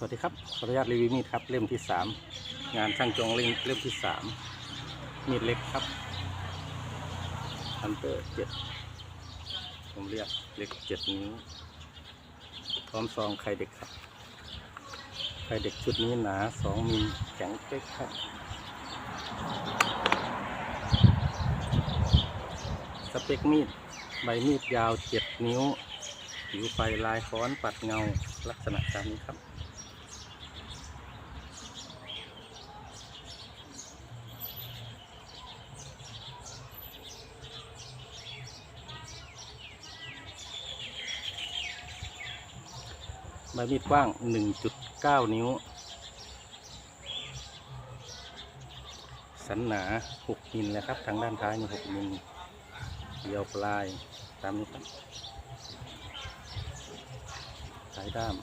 สวัสดีครับ ขออนุญาตรีวิวมีดครับ เล่มที่สามงานช่างจงเล่มเล่มที่สามมีดเล็กครับฮันเตอร์เจ็ดผมเรียกเล็กเจ็ดนิ้ว พร้อมซองไข่เด็กครับ ไข่เด็กชุดนี้หนาสองมิลแข็งเป๊กครับสเปคมีด ใบมีดยาวเจ็ดนิ้ว ผิวไฟลายค้อนปัดเงาลักษณะตามนี้ครับ ใบมีดกว้าง 1.9 นิ้ว สันหนา 6 มิลเลยครับ ทางด้านท้ายนี่6มิลเดียวปลายตามนี้ครับสายด้าม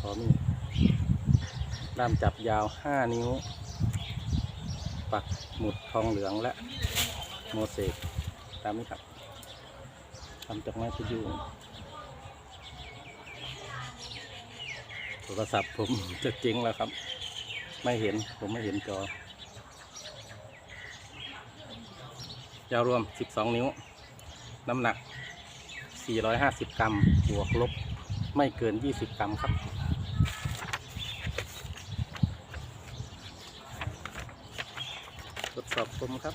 ขอมีดด้ามจับยาว 5 นิ้ว ปักหมุดทองเหลืองและโมเสกตามนี้ครับทำจากไม้พยุง โทรศัพท์ผมจะเจ๊งแล้วครับ ไม่เห็นผมไม่เห็นจอยาวรวม 12 นิ้ว น้ำหนัก 450 กรัม บวกลบ ไม่เกิน 20 กรัมครับ ทดสอบคมครับ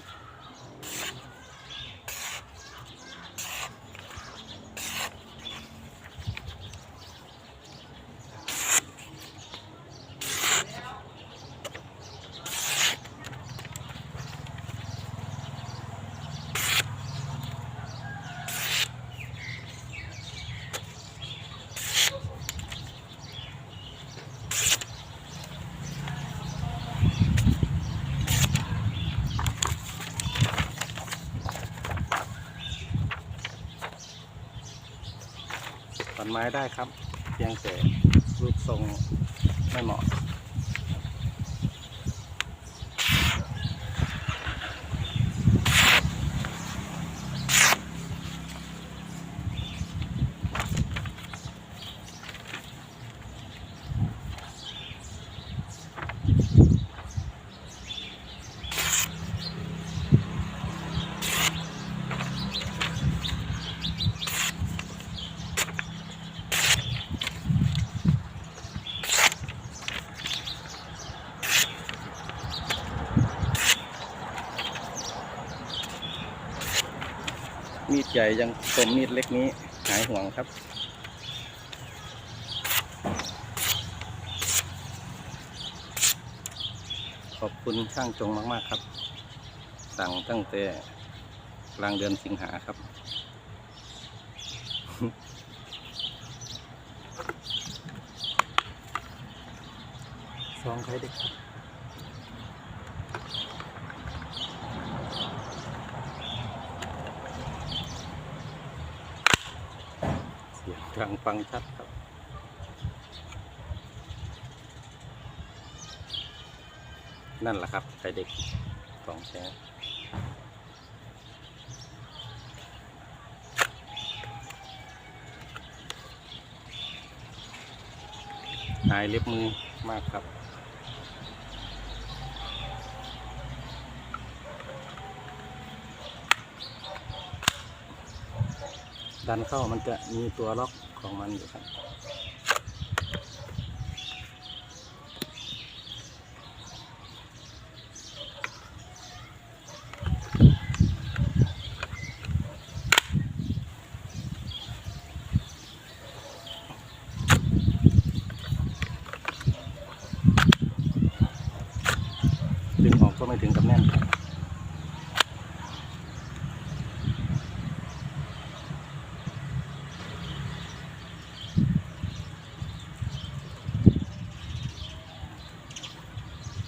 อนไม้ได้ครับเพียงแต่รูปทรงไม่เหมาะ มีดใหญ่ยังคมมีดเล็กนี้หายห่วงครับ ขอบคุณช่างจงมาก ๆ ครับ สั่งตั้งแต่กลางเดือนสิงหาครับซองใครเด็กครับ เสียงทางฟังชัดครับนั่นแหละครับไข่เด็กของแท้หายเล็บมือมากครับ ดันเข้ามันจะมีตัวล็อกของมันอยู่ครับ ดึงออกก็ไม่ถึงกับแน่นครับ